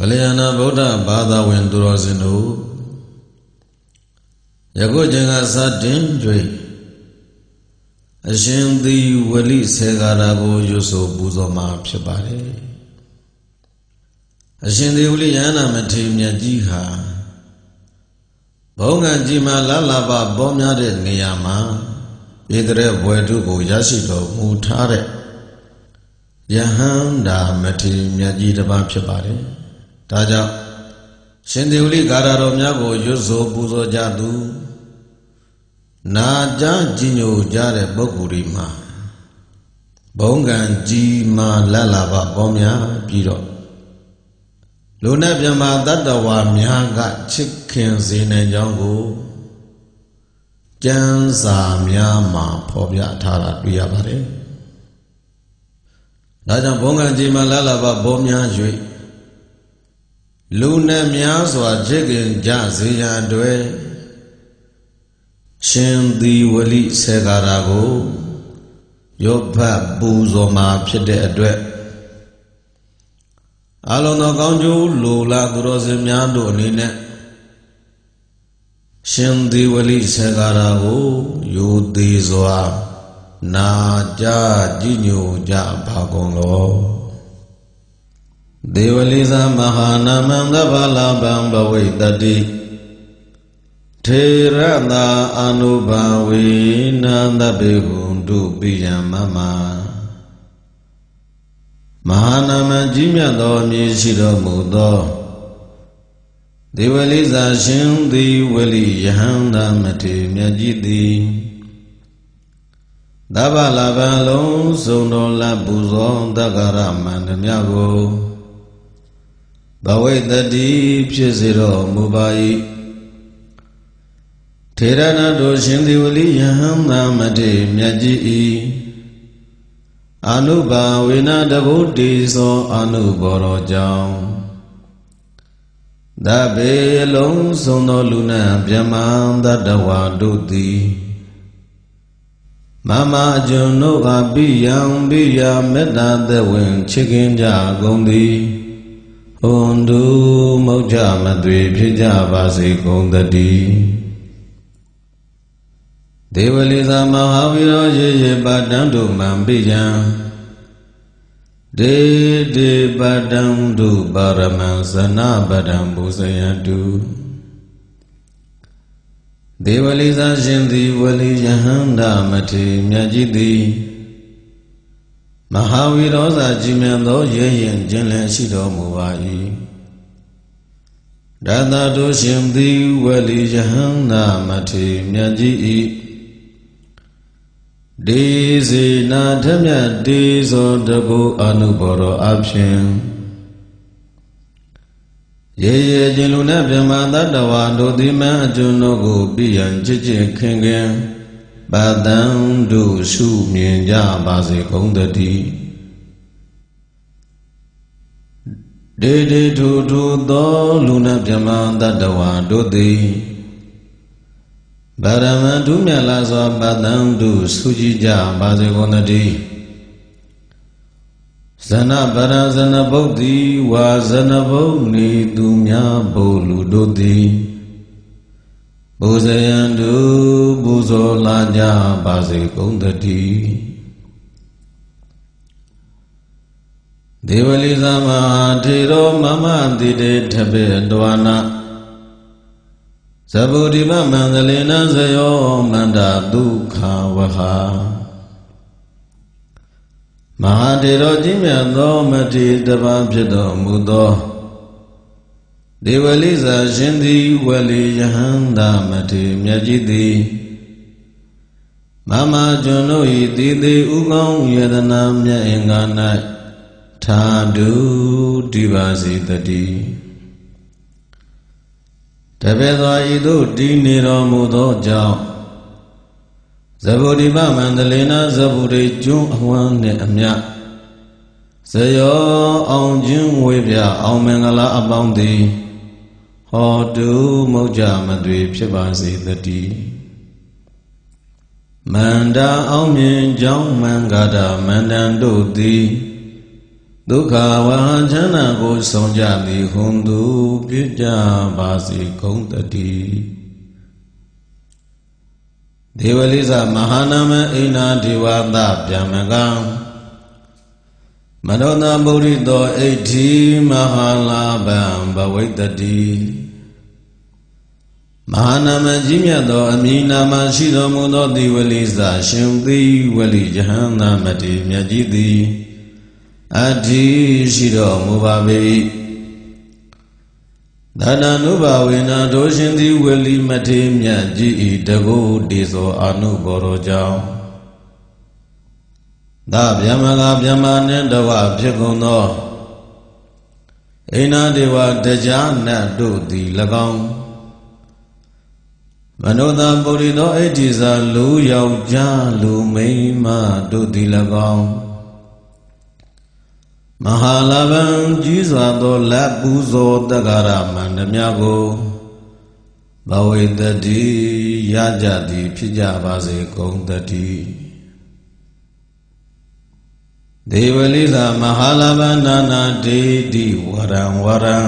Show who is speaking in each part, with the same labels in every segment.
Speaker 1: ဗလျာဏဗုဒ္ဓဘာသာဝင်သူတော်စင်တို့ယခုချိန်ကစတင်၍အရှင်သီဝလိဆေကာရာကိုရွတ်ဆိုပူဇော်မှာဖြစ်ပါတယ်အရှင်သီဝလိယန္နာမထေရမြတ်ကြီးဟာဘုံကံကြီးမှာလလပပေါ်များတဲ့နေရာမှာဣတရေဘွယ်တုကိုရရှိတော်မူထားတဲ့ယဟန္တာမထေရမြတ်ကြီးတစ်ပါးဖြစ်ပါတယ် ဒါကြောင့်ရှင်သေဝလိဂါရတော်များကိုရွတ်ဆိုပူဇော်ကြသူနာကြကြီးညိုကြတဲ့ပုဂ္ဂိုလ်တွေမှာဘုံကံကြီးမာလက်လာပါပေါ်များပြီးတော့လူနဲ့မြမတတ္တဝါများကချစ်ခင်စေနိုင်ကြောင်းကိုကျမ်းစာများမှာဖော်ပြထားတာတွေ့ရပါတယ်။ဒါကြောင့်ဘုံကံကြီးမာလက်လာပါပေါ်များ၍ လူနဲ့များစွာချစ်ခင်ကြစေရန်အတွက်ရှင်သီဝလိဆေကာရာကိုရုပ်ဖတ်ပူဇော်မှာဖြစ်တဲ့အတွက်အလုံးသောကောင်းကျိုးလိုလားသူတော်စင်များတို့အနေနဲ့ရှင်သီဝလိဆေကာရာကိုယူသေးစွာနာကြကြည်ညိုကြပါကုန်လော ဒေဝလိသမဟာနာမံသဗ္ဗလာပံဘဝိတတိထေရတာအနုဘာဝေနန္တဘေဟုတုပိယမမမဟာနာမကြီးမြတ်သောအမည်ရှိတော်မူသောဒေဝလိသာရှင်သည်ဝလိယဟန္တာမထေမြတ်ကြီးသည်သဗ္ဗလာပံလုံးစုံတော်လပူဇော်တက္ကရမန္တမြကို ဘဝိတတိဖြစ်စေတော်မူပါ၏ထေရနာတို့ရှင်သေဝလိယဟံသာမတေမြတ်ကြီး၏အနုဘာဝေနတဗုတိသောအနုဘောရောကြောင့်သဗ္ဗေလုံးစုံသောလူနာမြမတတဝါတို့သည်မမအကျွန်ုပ်အပိယံပိယမေတ္တာသဝင်ချစ်ခင်ကြကုန်သည် ဟွန်တုမௌကြမသွေဖြစ်ကြပါစေကုန်တည်းဒေဝလိသမဟာဝိရောရေရေပတံတုမံပိယံဒေဒေပတံတုပါရမံသနာပတံဘုဇယတုဒေဝလိသရှင်သည်ဝလိယဟန္တာမထေမြတ်ကြီးသည် မဟာဝီရောစာကြည်မြတ်သောရဲရင်ခြင်းလည်းရှိတော်မူပါ၏ဒါသာတို့ရှင်သည်ဝလိယဟန္တာမထေမြတ်ကြီး၏ဒေစေနာထမြတ်ဒေဇောတကုအနုဘောရောအဖြင့်ရေရေခြင်းလူနဲ့ဗြဟ္မာတတ္တဝါတို့သည်မအကျွန်ုပ်ကိုပြယံချစ်ချစ်ခင်ခင် ပါတံတို့ရှုမြင်ကြပါစေကုန်တည်းဒေဒေထူထူသောလူနာမြမတတ္တဝါတို့သည်ဗရမံဒုမြလာစွာပတံတို့ဆုကြည်ကြပါစေကုန်တည်းဇနဗရဇနဗုဒ္ဓီဝါဇနဗုဒ္ဓီသူများဘုလူတို့သည်ဘုဇယံတု ပူဇော်လာကြပါစေကုန်တည်းဒေဝလိသမထေရောမမတိတေထပေတဝနာသဗုဒိမမန္တလေနဇယောမန္တာဒုက္ခဝဟာမဟာတေရောကြီးမြတ်သောမထေတပါးဖြစ်တော်မူသောဒေဝလိဇာရှင်သည်ဝလိယဟန္တာမထေမြတ်ကြီးသည် မမကျွန်တို့၏တည်သေးဥကောင်းယတနာမြတ်အင်္ဂါ၌ထာဒုဒီပါစေတည်းတပည့်သောဤသို့တည်နေတော်မူသောကြောင့်ဇဗုဒိမမန္တလေနာဇဗုဒိကျွန်းအဝမ်းနှင့်အမြဇယောအောင်ခြင်းဝေပြအောင်မင်္ဂလာအပေါင်းသည်ဟောတုမုတ်ကြမသွေဖြစ်ပါစေတည်း မန္တာအောင်မြင်ကြောင်းမင်္ဂတာမန္တန်တို့သည်ဒုက္ခဝဟချမ်းသာကိုဆောင်ကြသည်ဟွန်သူပြည့်ကြပါစေကုန်တည်းဒေဝလိသမဟာနာမအိနာဒေဝသဗျမကံမနောနာဗုဒ္ဓတောဣဋ္ဌိမဟာလာဗံဘဝိတ္တိ မဟာနာမကြီးမြတ်သောအမည်နာမရှိတော်မူသောဒီဝလိသရှင်သီဝလိယဟန္တာမတိမြတ်ကြီးသည်အတ္တိရှိတော်မူပါ၏ဒါနနုဘဝေနတို့ရှင်သည်ဝလိမထေမြတ်ကြီးဤတကုတေသောအာနုဘော်တော်ကြောင့်သာဗျမကဗျမနှင့်တဝဖြစ်ကုန်သောအိနာဒေဝတရားနတ်တို့သည်၎င်း မနောတပုရိသောအိဋ္ဌိစာလူယောက်ျားလူမိန်းမတို့သည်၎င်းမဟာလဗံကြီးစွာသောလက်ပူဇော်တက္ကရာမန္တမြကိုဘဝေတတိရကြသည်ဖြစ်ကြပါစေကုန်တည်းဒေဝလိသမဟာလဗန္နာနာဒေတိဝရံဝရံ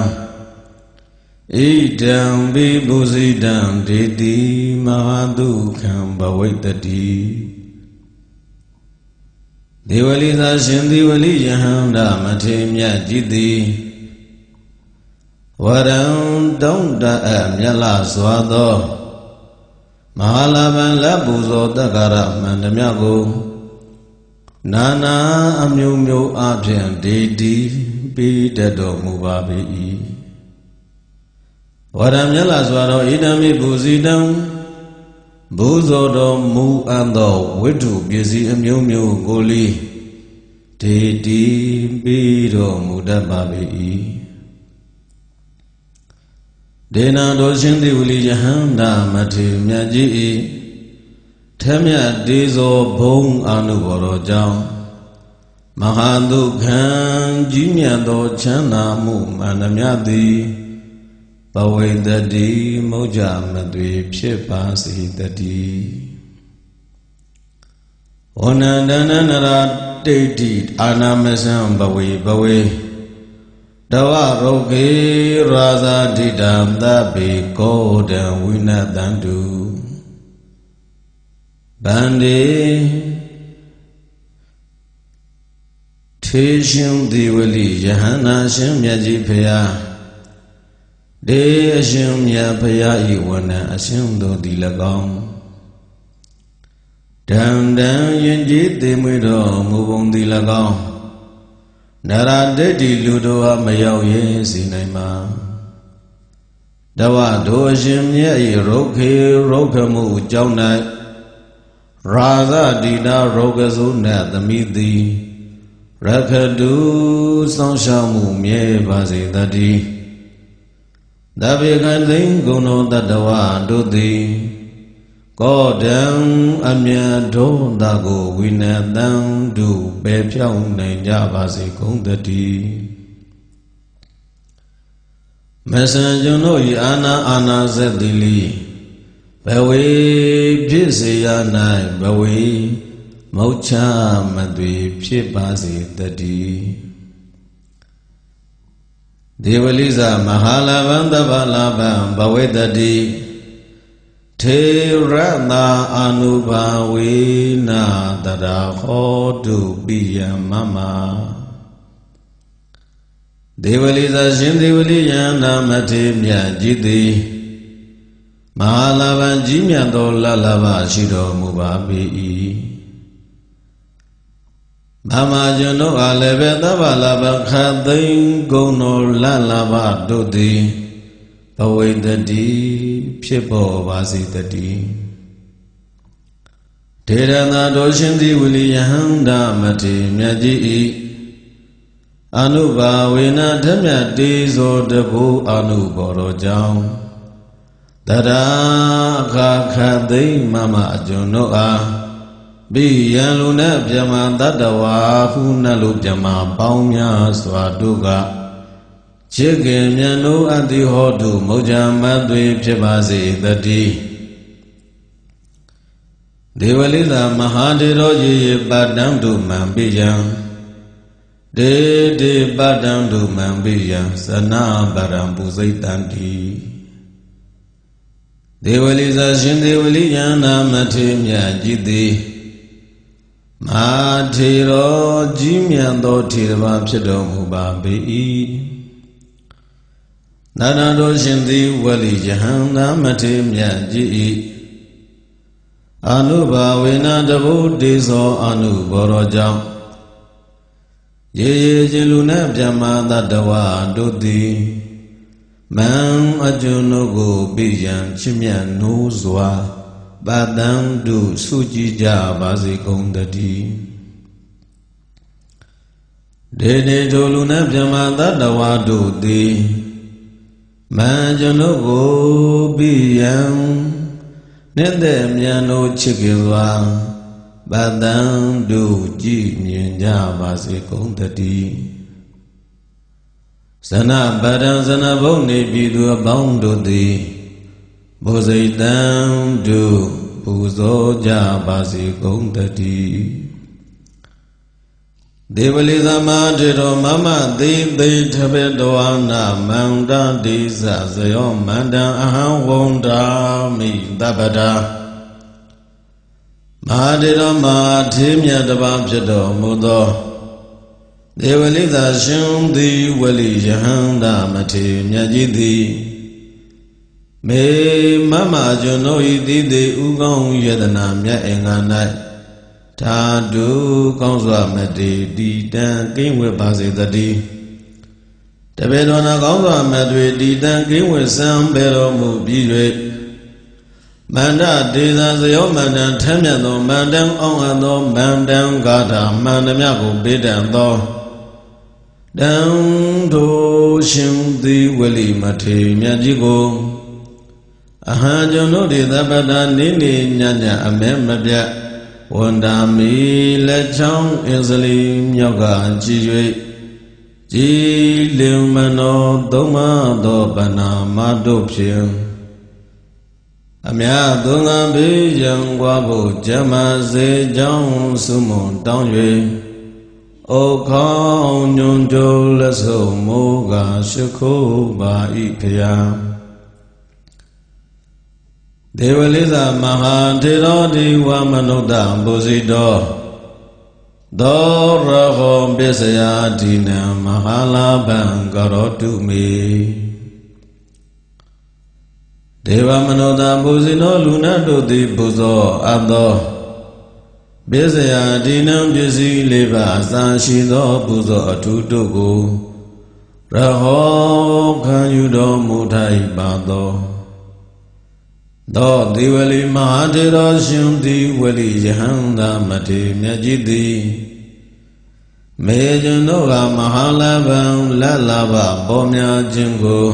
Speaker 1: ဣဒံဘိဗုဇိတံဒေတိမဟာဒုက္ခံဘဝိတတိဒေဝလိသာရှင်ဒေဝလိယဟန္တာမထေမြတ်ကြည်သည်ဝရံတုံးတအမြတ်လာစွာသောမဟာလာဗံလက်ပူဇော်တက္ကရမန္တမြကိုနာနာအမျိုးမျိုးအပြင်ဒေတိပြီးတတ်တော်မူပါ၏ ဝရံမြတ်လာစွာသောဣဒံမိပူဇိတံဘုဇောတော်မူအပ်သောဝိတ္ထုပစ္စည်းအမျိုးမျိုးကိုလီဒေတိပြီးတော်မူတတ်ပါ၏ဒေနာတော်ရှင်သေဝလိယဟန္တာမထေမြတ်ကြီး၏ထမြတ်ဒေဇောဘုံအာနုဘော်တော်ကြောင့်မဟာဒုက္ခံကြီးမြတ်သောချမ်းသာမှုမှန်သမျှသည် ဘဝိတတိမௌကြမသွေဖြစ်ပါစေတည်းဝဏန္တနနရာတိဋ္ဌိအာနာမစံဘဝေဘဝေတဝရုကေရာဇာတိတံသဗ္ဗေကောတံဝိနတံတုဗန္တိထေရှင်ဒီဝလိယဟန္တာရှင်မြတ်ကြီးဖျား ဒေအရှင်မြတ်ဖရာဤဝဏအရှင်တို့သည်၎င်းတံတံယင်ကြည်သိမွေတော်မူပုံသည်၎င်းနရဒိဋ္ဌိလူတို့အားမရောက်ရင်စီနိုင်မှာတဝတို့အရှင်မြတ်ဤရုခေရုခမှုကြောင့်၌ရာဇတိနာရောဂစုနတ်သမိသည်ရခတုစောင့်ရှောက်မှုမြဲပါစေတည်း တဗေကံသိင်္ဂုဏောတတဝတို့သည်ကောတံအမြတ်ဒုံတာကိုဝိနတံဒုပေဖြောင်းနိုင်ကြပါစေကုန်တည်းမဆံကျွန်တို့ဤအာနာအာနာဇက်တိလိဘဝေဖြစ်စေရ၌ဘဝေမောချမသွေဖြစ်ပါစေတည်း ဒေဝလိသမဟာလဗံတဗ္ဗလာဗံဘဝေတတိထေရတာအာနုဘာဝေနာတရာဟောတုပိယမမဒေဝလိသရှင်ဒေဝလိယန္တာမထေမြတ်ကြီးသည်မဟာလဗံကြီးမြတ်သောလလဘရှိတော်မူပါ၏ ဗမာကျွန်တို့အားလည်းပဲသဗ္ဗလာဘခသိင်ဂုံတော်လလဘတို့သည်ဘဝိတတိဖြစ်ပေါ်ပါစေတည်းဒေရနာတော်ရှင်သည်ဝိလီယဟန္တာမထေမြတ်ကြီးဤအနုဘာဝေနဓမြတ်တေဇောတဘူအနုဘောတော်ကြောင့်တရာအခါခသိမ့်မမအကျွန်တို့အား ဘိယံလူနဲ့ပြမတတ္တဝါဟုနှလူပြမပေါင်းများစွာတို့ကချစ်ခင်မြတ်တို့အတိဟောတုမௌဂျမတ်တွေဖြစ်ပါစေတည်းဒေဝလိသမဟာတေရောရေရေပတ္တံတုမံပိယံဒေဒေပတံဒုမံပိယံသနာပရံပုစိတ်တံတိဒေဝလိသာရှင်ဒေဝလိယန္နာမထေမြတ်ကြည်သည် မာထေရောကြီးမြတ်သောထေရဘာဖြစ်တော်မူပါပေ၏နာနာတော်ရှင်သည်ဝလိယဟန္နာမထေမြတ်ကြည်၏အနုဘာဝေနတဗုတေသောအနုဘောရောကြောင့်ရေရေချင်းလူနဲ့ပြမသတ္တဝါတို့သည်မံအကျွန်ုပ်ကိုပြယံချစ်မြတ်နိုးစွာ ပါတံတုစုကြည်ကြပါစေကုန်တည်းဒေဒေထိုလူနဲ့ပြမသတ္တဝါတို့သည်မံကျွန်ုပ်ကိုပြယံနဲ့တဲ့မြန်တို့ချစ်ခင်စွာဗတံတို့ကြည်မြင်ကြပါစေကုန်တည်းဇနဗရံဇနဘုံနေပြည်သူအပေါင်းတို့သည် ဘုဇိတံတို့ပူဇော်ကြပါစေကုန်တည်းဒေဝလိသမတေတော်မမသိသိထဘေတောနာမန္တတိဇဇယောမန္တံအဟံဝန္တာမိတပ္ပတာမဟာတေတော်မဟာထေမြတ်တပါးဖြစ်တော်မူသောဒေဝလိသာရှင်သည်ဝလိယဟန္တာမထေမြတ်ကြီးသည် မေမမကျွန်တို့ဤတိတိဥကောင်းယတနာမြတ်အင်္ဂါ၌သာဓုကောင်းစွာမတေတီတံကိဝေပါစေတည်းတပေတော်နာကောင်းစွာမတွေတီတံကိဝေစံပေတော်မူပြီး၍မန္တဒေသာဇယောမန္တံထမ်းမြတ်သောမန္တံအောင်အပ်သောမန္တံဂါထာမန္တမြကိုပေးတံသောတံတို့ရှင်သည်ဝလိမထေမြတ်ကြီးကို အဟံကျွန်တို့ဒီသဗ္ဗတာနိနေညညအမဲမပြတ်ဝန္တာမီလက်ချောင်းအစ္စလီမြောက်ကကြည်၍ကြည်လင်မနောသုံးမသောဗနာမတို့ဖြင့်အမြတ်သုံးငါဘေးရန်ကွာဖို့ဇမစေကြောင်းစုမွန်တောင်း၍ဩခေါညွန်တိုလက်ဆုံမိုးကရှိခိုးပါဤဖျား ဒေဝလိသမဟာထေရောဒီဝမနုဿဘုဇိတောသောရဟောပစ္စယဒီနံမဟာလာဘံကရောတုမေဒေဝမနုဿဘုဇိနောလူနာတို့သည်ဘုဇောအပ်သောပစ္စယဒီနံပစ္စည်းလေးပါးအစာရှိသောပူဇော်အထုတို့ကိုရဟောခံယူတော်မူထိုက်ပါသော သောဒေဝလိမဟာတေရောရှင်သည်ဝလိယဟန္တာမထေမြတ်ကြီးသည်မေကျွန်တို့ကမဟာလဗံလတ်လာဘပေါ်များခြင်းကို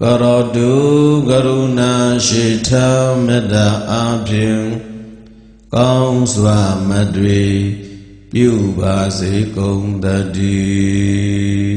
Speaker 1: ကရောတုကရုဏာရှိထမေတ္တာအပြင်ကောင်းစွာမတွေ့ပြုပါစေကုန်တည်း